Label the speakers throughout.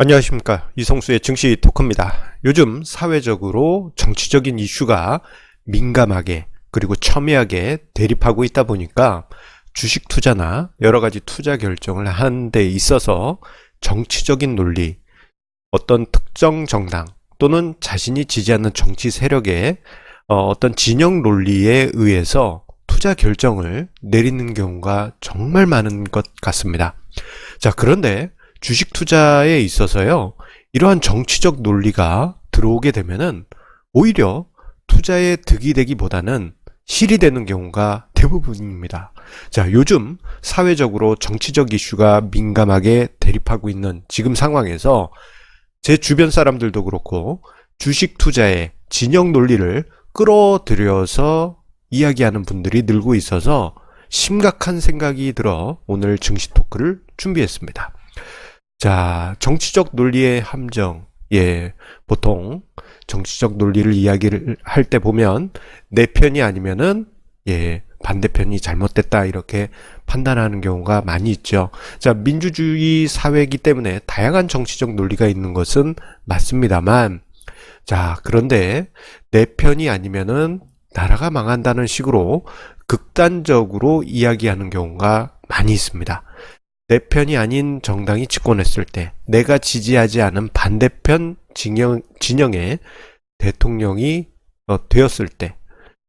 Speaker 1: 안녕하십니까 이성수의 증시 토크입니다. 요즘 사회적으로 정치적인 이슈가 민감하게 그리고 첨예하게 대립하고 있다 보니까 주식 투자나 여러 가지 투자 결정을 하는 데 있어서 정치적인 논리, 어떤 특정 정당 또는 자신이 지지하는 정치 세력의 어, 어떤 진영 논리에 의해서 투자 결정을 내리는 경우가 정말 많은 것 같습니다. 자, 그런데 주식 투자에 있어서요, 이러한 정치적 논리가 들어오게 되면은 오히려 투자에 득이 되기보다는 실이 되는 경우가 대부분입니다. 자, 요즘 사회적으로 정치적 이슈가 민감하게 대립하고 있는 지금 상황에서 제 주변 사람들도 그렇고 주식 투자의 진영 논리를 끌어들여서 이야기하는 분들이 늘고 있어서 심각한 생각이 들어 오늘 증시 토크를 준비했습니다. 자, 정치적 논리의 함정. 예, 보통 정치적 논리를 이야기를 할 때 보면 내 편이 아니면은 예, 반대편이 잘못됐다 이렇게 판단하는 경우가 많이 있죠. 자, 민주주의 사회이기 때문에 다양한 정치적 논리가 있는 것은 맞습니다만 자, 그런데 내 편이 아니면은 나라가 망한다는 식으로 극단적으로 이야기하는 경우가 많이 있습니다. 내 편이 아닌 정당이 집권했을 때 내가 지지하지 않은 반대편 진영, 진영의 대통령이 어, 되었을 때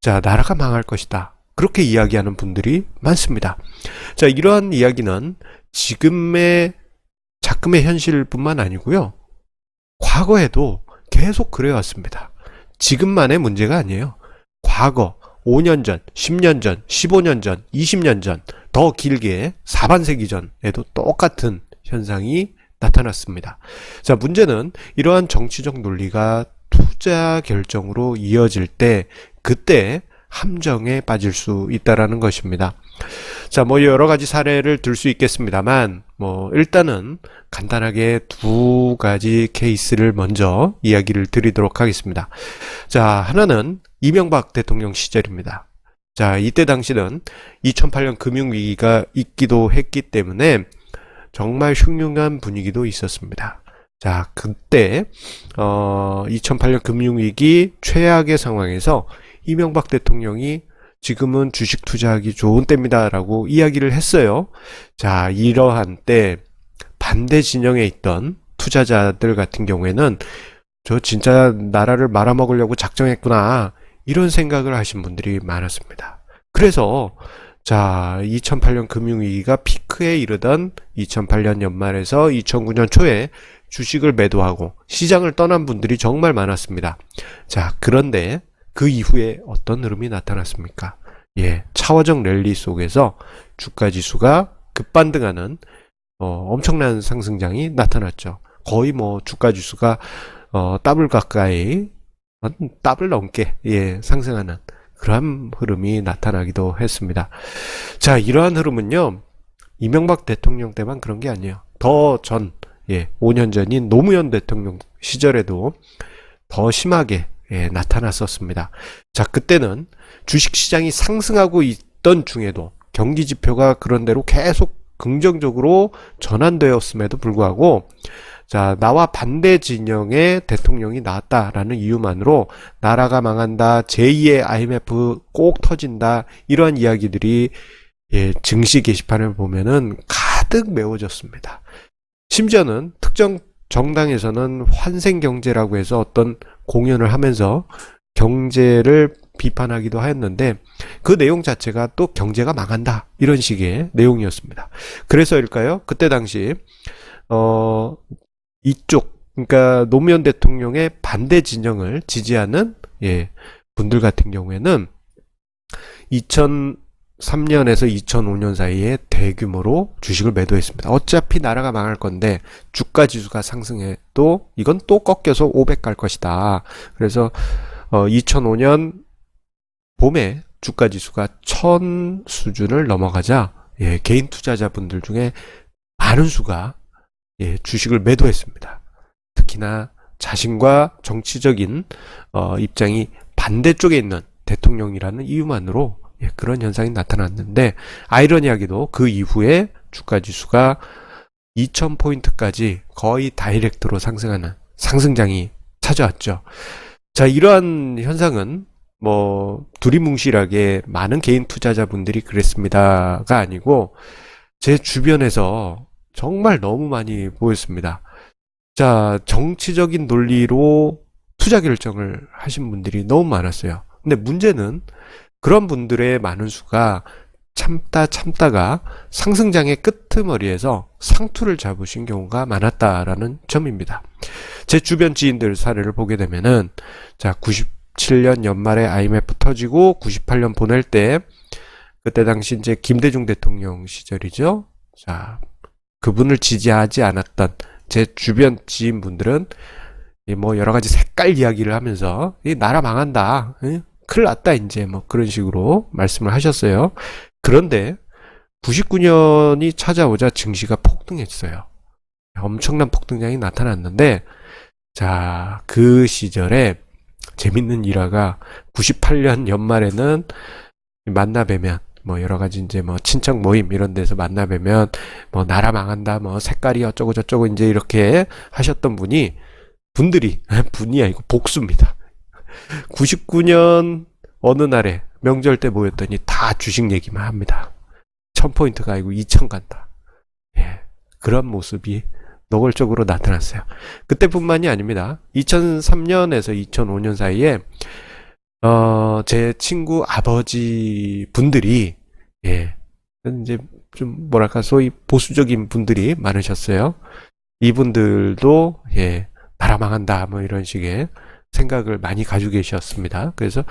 Speaker 1: 자, 나라가 망할 것이다. 그렇게 이야기하는 분들이 많습니다. 자, 이러한 이야기는 지금의 작금의 현실뿐만 아니고요. 과거에도 계속 그래왔습니다. 지금만의 문제가 아니에요. 과거 5년 전, 10년 전, 15년 전, 20년 전, 더 길게 4반세기 전에도 똑같은 현상이 나타났습니다. 자, 문제는 이러한 정치적 논리가 투자 결정으로 이어질 때 그때 함정에 빠질 수 있다라는 것입니다. 자, 뭐 여러 가지 사례를 들 수 있겠습니다만 뭐 일단은 간단하게 두 가지 케이스를 먼저 이야기를 드리도록 하겠습니다. 자, 하나는 이명박 대통령 시절입니다. 자, 이때 당시는 2008년 금융위기가 있기도 했기 때문에 정말 흉흉한 분위기도 있었습니다. 자, 그때, 어, 2008년 금융위기 최악의 상황에서 이명박 대통령이 지금은 주식 투자하기 좋은 때입니다라고 이야기를 했어요. 자, 이러한 때 반대 진영에 있던 투자자들 같은 경우에는 저 진짜 나라를 말아먹으려고 작정했구나. 이런 생각을 하신 분들이 많았습니다. 그래서 자, 2008년 금융위기가 피크에 이르던 2008년 연말에서 2009년 초에 주식을 매도하고 시장을 떠난 분들이 정말 많았습니다. 자, 그런데 그 이후에 어떤 흐름이 나타났습니까? 예, 차화적 랠리 속에서 주가 지수가 급반등하는 어, 엄청난 상승장이 나타났죠. 거의 뭐 주가 지수가 어, 더블 가까이 한 더블 넘게 예, 상승하는 그러한 흐름이 나타나기도 했습니다. 자, 이러한 흐름은요. 이명박 대통령 때만 그런 게 아니에요. 더 전, 예, 5년 전인 노무현 대통령 시절에도 더 심하게 예, 나타났었습니다. 자, 그때는 주식 시장이 상승하고 있던 중에도 경기 지표가 그런대로 계속 긍정적으로 전환되었음에도 불구하고 자, 나와 반대 진영의 대통령이 나왔다라는 이유만으로 나라가 망한다, 제2의 IMF 꼭 터진다, 이러한 이야기들이 예, 증시 게시판을 보면은 가득 메워졌습니다. 심지어는 특정 정당에서는 환생 경제라고 해서 어떤 공연을 하면서 경제를 비판하기도 하였는데 그 내용 자체가 또 경제가 망한다 이런 식의 내용이었습니다. 그래서일까요? 그때 당시 어 이쪽 그러니까 노무현 대통령의 반대 진영을 지지하는 예, 분들 같은 경우에는 2003년에서 2005년 사이에 대규모로 주식을 매도했습니다. 어차피 나라가 망할 건데 주가 지수가 상승해도 이건 또 꺾여서 500 갈 것이다. 그래서 어, 2005년 봄에 주가 지수가 1000 수준을 넘어가자 예, 개인 투자자분들 중에 많은 수가 예, 주식을 매도했습니다. 특히나 자신과 정치적인 어, 입장이 반대쪽에 있는 대통령이라는 이유만으로 예, 그런 현상이 나타났는데 아이러니하게도 그 이후에 주가 지수가 2000포인트까지 거의 다이렉트로 상승하는 상승장이 찾아왔죠. 자, 이러한 현상은 뭐 두리뭉실하게 많은 개인 투자자분들이 그랬습니다가 아니고 제 주변에서 정말 너무 많이 보였습니다. 자, 정치적인 논리로 투자 결정을 하신 분들이 너무 많았어요. 근데 문제는 그런 분들의 많은 수가 참다 참다가 상승장의 끄트머리에서 상투를 잡으신 경우가 많았다라는 점입니다. 제 주변 지인들 사례를 보게 되면은 자 97년 연말에 IMF 터지고 98년 보낼 때 그때 당시 이제 김대중 대통령 시절이죠. 자 그분을 지지하지 않았던 제 주변 지인분들은 이뭐 여러 가지 색깔 이야기를 하면서 이 나라 망한다. 응? 큰일 났다 이제 뭐 그런 식으로 말씀을 하셨어요. 그런데 99년이 찾아오자 증시가 폭등했어요. 엄청난 폭등량이 나타났는데 자, 그 시절에 재밌는 일화가 98년 연말에는 만나 뵈면 뭐 여러 가지 이제 뭐 친척 모임 이런 데서 만나 뵈면 뭐 나라 망한다 뭐 색깔이 어쩌고 저쩌고 이제 이렇게 하셨던 분이 분들이 분이 아니고 복수입니다. 99년 어느 날에 명절 때 모였더니 다 주식 얘기만 합니다. 1000포인트가 아니고 2000 간다. 예. 그런 모습이 노골적으로 나타났어요. 그때뿐만이 아닙니다. 2003년에서 2005년 사이에 어, 제 친구 아버지 분들이 예. 이제 좀 뭐랄까 소위 보수적인 분들이 많으셨어요. 이분들도 예. 나라 망한다 뭐 이런 식의 생각을 많이 가지고 계셨습니다. 그래서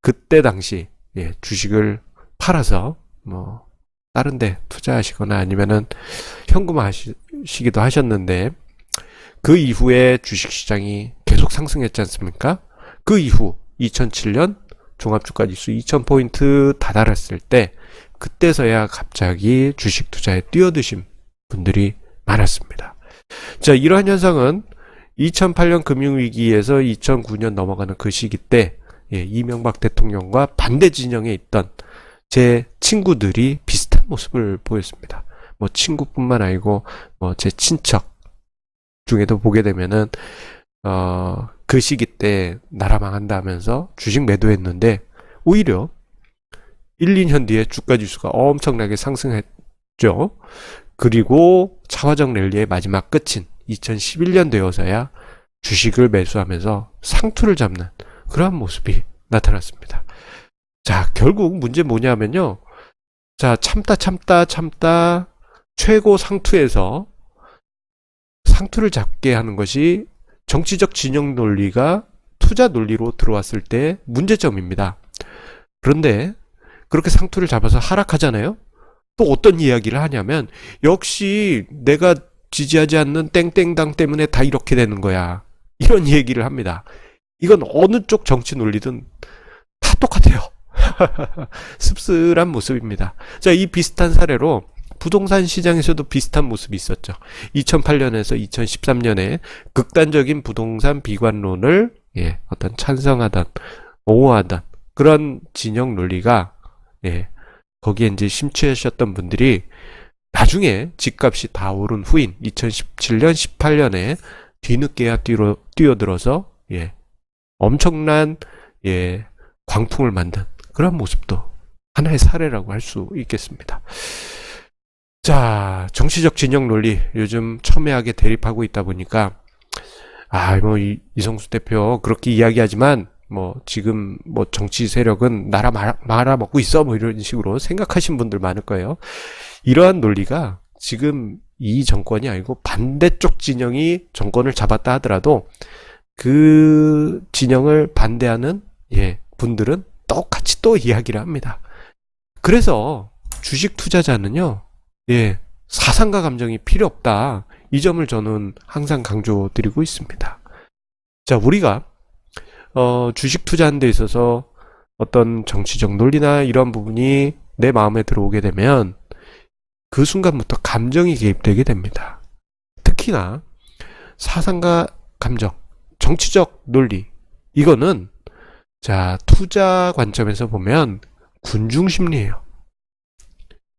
Speaker 1: 그때 당시 예, 주식을 팔아서 뭐 다른 데 투자하시거나 아니면은 현금 하시기도 하셨는데 그 이후에 주식 시장이 계속 상승했지 않습니까? 그 이후 2007년 종합주가 지수 2000포인트 다다랐을 때 그때서야 갑자기 주식 투자에 뛰어드신 분들이 많았습니다. 자, 이러한 현상은 2008년 금융위기에서 2009년 넘어가는 그 시기 때 예, 이명박 대통령과 반대 진영에 있던 제 친구들이 비슷한 모습을 보였습니다. 뭐 친구뿐만 아니고 뭐 제 친척 중에도 보게 되면은 어, 그 시기 때 나라 망한다 하면서 주식 매도했는데 오히려 1, 2년 뒤에 주가 지수가 엄청나게 상승했죠. 그리고 차화정 랠리의 마지막 끝인 2011년 되어서야 주식을 매수하면서 상투를 잡는 그러한 모습이 나타났습니다. 자, 결국 문제 뭐냐면요. 자, 참다 참다 참다 최고 상투에서 상투를 잡게 하는 것이 정치적 진영 논리가 투자 논리로 들어왔을 때 문제점입니다. 그런데 그렇게 상투를 잡아서 하락하잖아요. 또 어떤 이야기를 하냐면 역시 내가 지지하지 않는 땡땡당 때문에 다 이렇게 되는 거야. 이런 얘기를 합니다. 이건 어느 쪽 정치 논리든 다 똑같아요. 씁쓸한 모습입니다. 자, 이 비슷한 사례로 부동산 시장에서도 비슷한 모습이 있었죠. 2008년에서 2013년에 극단적인 부동산 비관론을 예, 어떤 찬성하던 옹호하던 그런 진영 논리가 예, 거기에 이제 심취하셨던 분들이 나중에 집값이 다 오른 후인 2017년, 18년에 뒤늦게야 뛰어, 뛰어들어서 예, 엄청난 예, 광풍을 만든 그런 모습도 하나의 사례라고 할 수 있겠습니다. 자, 정치적 진영 논리 요즘 첨예하게 대립하고 있다 보니까 아, 뭐 이, 이성수 대표 그렇게 이야기하지만 뭐 지금 뭐 정치 세력은 나라 말, 말아 먹고 있어 뭐 이런 식으로 생각하신 분들 많을 거예요. 이러한 논리가 지금 이 정권이 아니고 반대쪽 진영이 정권을 잡았다 하더라도 그 진영을 반대하는 예, 분들은 똑같이 또 이야기를 합니다. 그래서 주식 투자자는요, 예, 사상과 감정이 필요 없다. 이 점을 저는 항상 강조드리고 있습니다. 자, 우리가 어, 주식 투자하는 데 있어서 어떤 정치적 논리나 이런 부분이 내 마음에 들어오게 되면 그 순간부터 감정이 개입되게 됩니다. 특히나 사상과 감정, 정치적 논리, 이거는 자, 투자 관점에서 보면 군중 심리예요.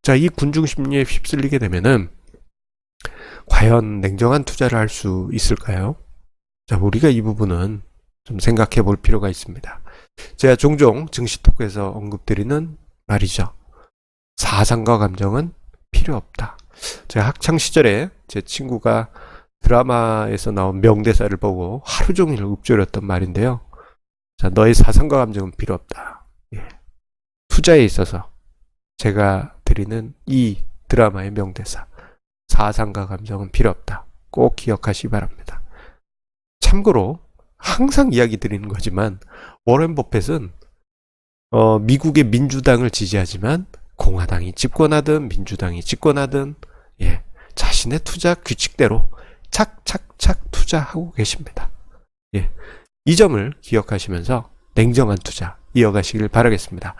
Speaker 1: 자, 이 군중 심리에 휩쓸리게 되면은 과연 냉정한 투자를 할 수 있을까요? 자, 우리가 이 부분은 좀 생각해 볼 필요가 있습니다. 제가 종종 증시 토크에서 언급드리는 말이죠. 사상과 감정은 필요 없다. 제가 학창 시절에 제 친구가 드라마에서 나온 명대사를 보고 하루 종일 읊조렸던 말인데요. 자, 너의 사상과 감정은 필요 없다. 예. 투자에 있어서 제가 드리는 이 드라마의 명대사. 사상과 감정은 필요 없다. 꼭 기억하시기 바랍니다. 참고로 항상 이야기 드리는 거지만 워렌 버핏은 어, 미국의 민주당을 지지하지만 공화당이 집권하든 민주당이 집권하든 예, 자신의 투자 규칙대로 착착착 투자하고 계십니다. 예, 이 점을 기억하시면서 냉정한 투자 이어가시길 바라겠습니다.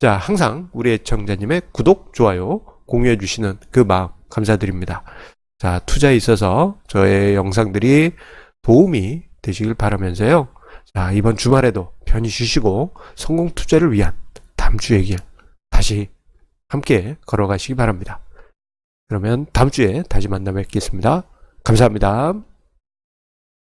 Speaker 1: 자, 항상 우리 애청자님의 구독, 좋아요, 공유해 주시는 그 마음 감사드립니다. 자, 투자에 있어서 저의 영상들이 도움이 되시길 바라면서요. 자, 이번 주말에도 편히 쉬시고 성공 투자를 위한 다음 주의 길 다시 함께 걸어가시기 바랍니다. 그러면 다음 주에 다시 만나 뵙겠습니다. 감사합니다.